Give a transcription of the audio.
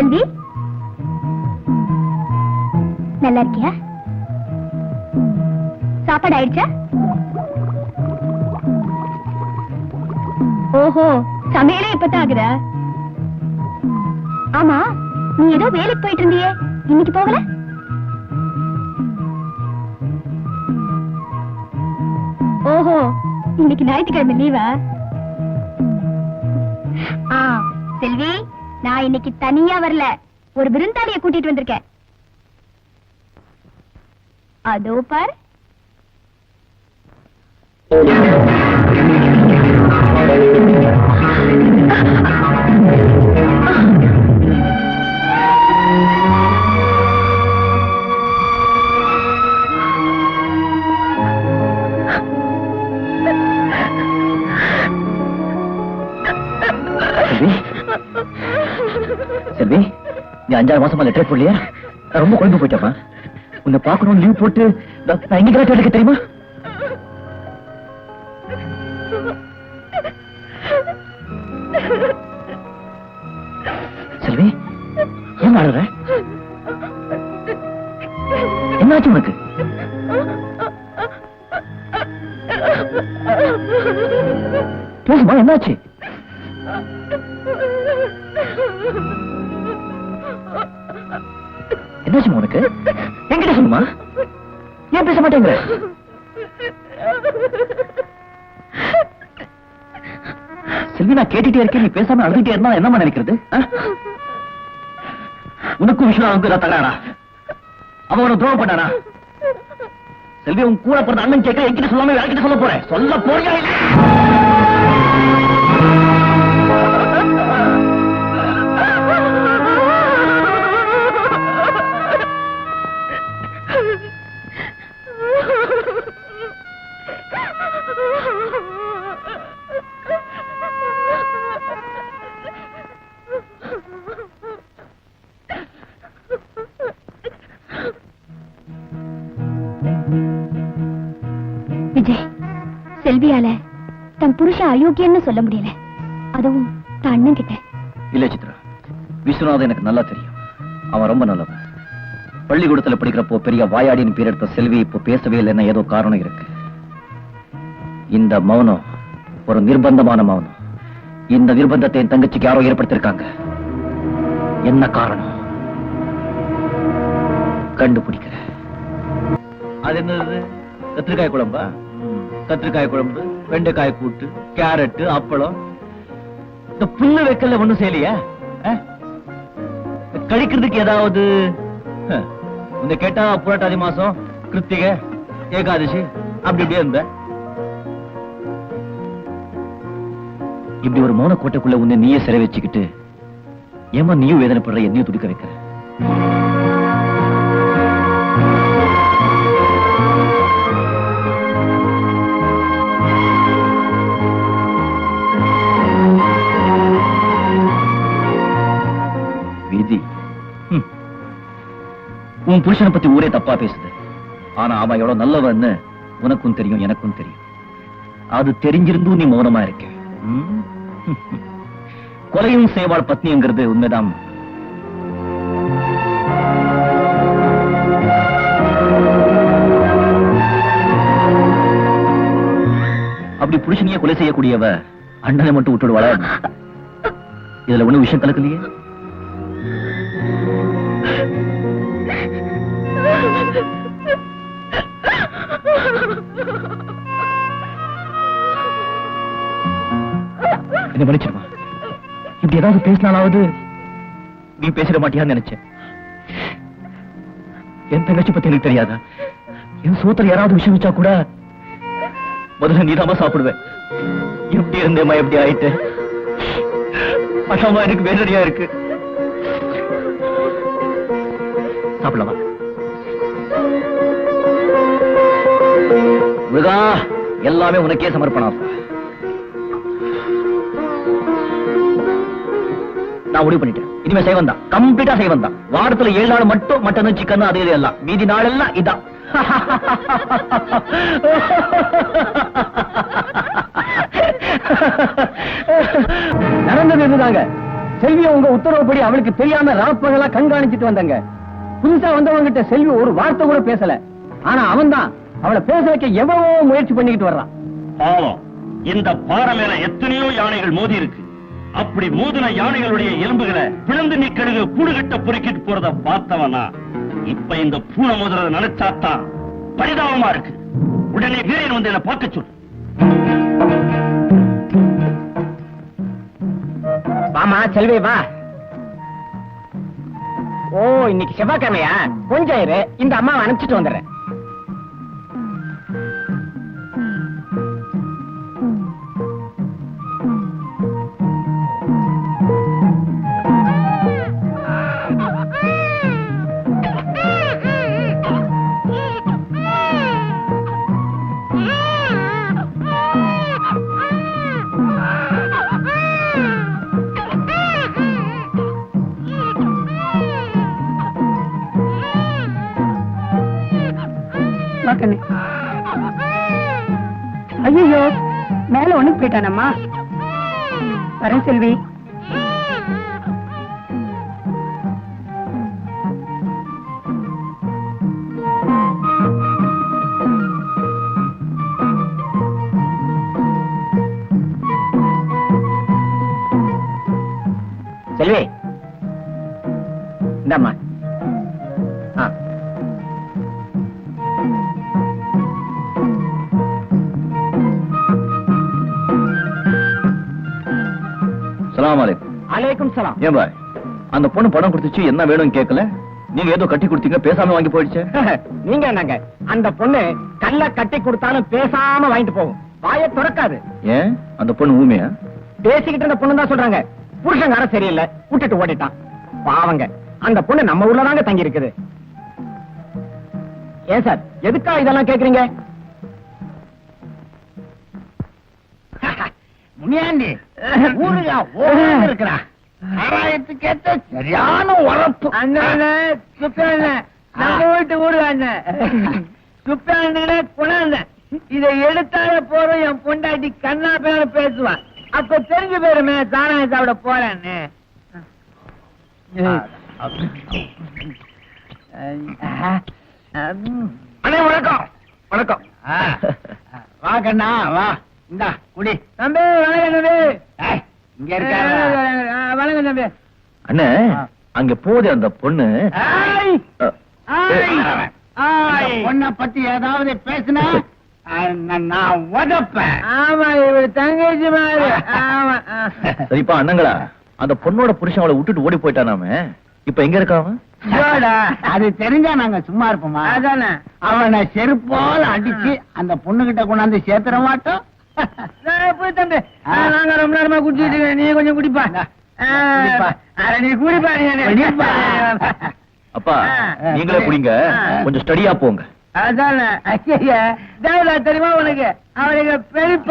செல்வி நல்லா இருக்கியா? சாப்பாடு ஆயிடுச்சா ஓஹோ சமையலே இப்பதான் ஆகுதா? ஆமா நீ ஏதோ வேலைக்கு போயிட்டு இருந்தியே. இன்னைக்கு போகல? ஓஹோ இன்னைக்கு ஞாயிற்றுக்கிழமை லீவா? செல்வி. நான் இன்னைக்கு தனியா வரல. ஒரு விருந்தாளிய கூட்டிட்டு வந்திருக்கேன். அதோ பார். நீ அஞ்சாறு மாசமா லெட்டர் போடலையா? ரொம்ப குழம்பு போயிட்டப்பா உன்னை பார்க்கணும் லீவ் போட்டு நான் நான் எங்க கரெக்ட் எடுக்க தெரியுமா? செல்வி ஏன் அழுற? என்னாச்சு உனக்கு? பேசுமா என்னாச்சு? என்னாச்சு உனக்கு? என்கிட்ட சொல்லுமா? ஏன் பேச மாட்டேங்கிற? செல்வி நான் கேட்டுட்டே இருக்கேன். நீ பேசாம அழுதுட்டே இருந்தா என்னமா நினைக்கிறது? உனக்கும் விஷயம் ஏதாவது தகராடா அவன் உனக்கு துரோகம் பண்ணானா? செல்வி உன் கூட பிறந்த அண்ணன் கேட்க என்கிட்ட சொல்லாம யார்கிட்ட சொல்ல போறேன் சொல்ல போறியா விஜய் செல்வியால தன் புருஷன் அயோக்கியன்னு சொல்ல முடியல. அதுவும் தன் அண்ணன் கிட்ட இல்ல சித்ரா விஸ்வநாதன் எனக்கு நல்லா தெரியும். அவன் ரொம்ப நல்லவன். பள்ளிக்கூடத்துல படிக்கிறப்போ பெரிய வாயாடின்னு பேர் எடுத்த செல்வி இப்போ பேசவே இல்லைன்னா ஏதோ காரணம் இருக்கு. இந்த மௌனம் ஒரு நிர்பந்தமான மௌனம். இந்த நிர்பந்தத்தை என் தங்கச்சிக்கு யாரோ ஏற்படுத்திருக்காங்க. என்ன காரணம்? கண்டுபிடிக்கிற அது என்னது? கத்திரிக்காய் குழம்பா? கத்திரிக்காய் குழம்பு வெண்டைக்காய் கூட்டு கேரட் அப்பளம். இந்த புல்லு வைக்கல ஒண்ணும் செய்யலையா? கழிக்கிறதுக்கு ஏதாவது உன்னை கேட்டா புரட்டாதி மாசம் கிருத்திகை ஏகாதசி அப்படி இப்படியே இருந்த இப்படி ஒரு மௌன கோட்டைக்குள்ள உன்னை நீயே சிறை வச்சுக்கிட்டு ஏமா நீயும் வேதனைப்படுற என்னையும் துடிக்க வைக்கிற? உன் புருஷனை பத்தி ஊரே தப்பா பேசுது. ஆனா அவன் எவ்வளவு நல்லவன்னு உனக்கும் தெரியும் எனக்கும் தெரியும். அது தெரிஞ்சிருந்தும் நீ மௌனமா இருக்க. கொலையும் செய்வாள் பத்னிங்கிறது உண்மைதான். அப்படி புருஷனையே கொலை செய்யக்கூடியவ அண்ணனை மட்டும் விட்டுடுவாளா இதுல ஒண்ணு விஷயம் கலக்கலையே. என்ன மன்னிச்சிருமா? இப்படி ஏதாவது பேசினாலாவது நீ பேசிட மாட்டியான்னு நினைச்சேன். என் தங்கச்சி பத்தி எனக்கு தெரியாதா? என் சூத்துல யாராவது விஷயம் வச்சா கூட முதல்ல நீதாமா சாப்பிடுவேன். எப்படி இருந்தேம்மா எப்படி ஆயிட்டு? அசாமா எனக்கு வேதனையா இருக்கு. சாப்பிடலாமா? முருகா எல்லாமே உனக்கே சமர்ப்பணம். நான் முடிவு பண்ணிட்டேன். இனிமே செய்வன் தான். கம்ப்ளீட்டா செய்வன் தான். வாரத்துல ஏழு நாள் மட்டும் மட்டன் சிக்கன் அது இது எல்லாம். மீதி நாளெல்லாம் இதான். நடந்தது இதுதாங்க. செல்வி உங்க உத்தரவுப்படி அவளுக்கு தெரியாம ராப்பகலா கண்காணிச்சிட்டு வந்தாங்க. புதுசா வந்தவங்க கிட்ட செல்வி ஒரு வார்த்தை கூட பேசல. ஆனா அவன் தான் அவளை பேச வைக்க எவ்வளவோ முயற்சி பண்ணிக்கிட்டு வர்றான் பாவம். இந்த பாறை மேல எத்தனையோ யானைகள் மோதி இருக்கு. அப்படி மோதின யானைகளுடைய எலும்புகளை பிளந்து நீ கழுகு கூடு கட்ட பொறுக்கிட்டு போறத பார்த்தவனா? இப்ப இந்த பூனை மோதுறத நினைச்சாத்தான் பரிதாபமா இருக்கு. உடனே வீரன் வந்து என்ன பார்க்க சொல்லு. வாமா செல்வி வா. ஓ இன்னைக்கு செவ்வாய்க்கிழமையா? கொஞ்சம் இரு. இந்த அம்மாவை அனுப்பிச்சிட்டு வந்துடுறேன். ஐயோ மேல ஒண்ணுக்கு போயிட்டானம்மா. வரேன் செல்வி. அலைக்கும். சலாம். ஏன் பாய் அந்த பொண்ணு பணம் கொடுத்துச்சு என்ன வேணும்னு கேட்கல நீங்க ஏதோ கட்டி கொடுத்தீங்க பேசாம வாங்கி போயிடுச்சு. நீங்க என்னங்க அந்த பொண்ணு கல்ல கட்டி கொடுத்தாலும் பேசாம வாங்கிட்டு போகும். வாயை திறக்காது. ஏன்? அந்த பொண்ணு ஊமையா? பேசிக்கிட்டு இருந்த பொண்ணு தான் சொல்றாங்க. புருஷங்கார சரியில்லை விட்டுட்டு ஓடிட்டான். பாவங்க அந்த பொண்ணு நம்ம ஊர்ல தாங்க தங்கி இருக்குது ஏன் சார் எதுக்கா இதெல்லாம் கேக்குறீங்க? முனியாண்டி ஊருகா ஓடி இருக்கிறா. ஆராயத்துக்கு ஏத்த சரியான உரப்பு. அண்ணன் சுப்பண்ண நம்ம வீட்டு ஊரு அண்ணன் சுப்பண்ண குணாண்ண இதை எடுத்தால போறோம் என் பொண்டாட்டி கண்ணா பேர பேசுவான் அப்ப தெரிஞ்சு போயிருமே சாராயம் சாப்பிட போறேன்னு. அண்ணே வணக்கம். வணக்கம். வா கண்ணா வா. இந்தா குடி தம்பி வணக்கம் தம்பி. இங்க இருக்காரா? வணக்கம் தம்பி. அண்ணே அங்க போதே அந்த பொண்ணு. பொண்ணை பத்தி ஏதாவது பேசுனா நான் உதப்பேன். ஆமா இவர் தங்கச்சி மாதிரி. ஆமா. சரிப்பா அண்ணங்களா அந்த பொண்ணோட புருஷன் அவளை விட்டுட்டு ஓடி போயிட்டானாமே. இப்ப எங்க இருக்காவன் அது தெரிஞ்சா நாங்க சும்மா இருப்போமா? அதானே. அவனை செருப்போல அடிச்சு அந்த பொண்ணு கிட்ட கொண்டாந்து சேர்த்துற மாட்டோம். போய் தம்பி. நாங்க ரொம்ப நேரமா குடிச்சிட்டு. நீ கொஞ்சம் குடிப்பா நீ குடிப்பா நீ. குடிப்பா. அப்பா ஆ. நீங்களே குடிங்க. கொஞ்சம் ஸ்டடியா போங்க அதானே தெரியுமா உனக்கு அவனுக்கு பெரியப்பா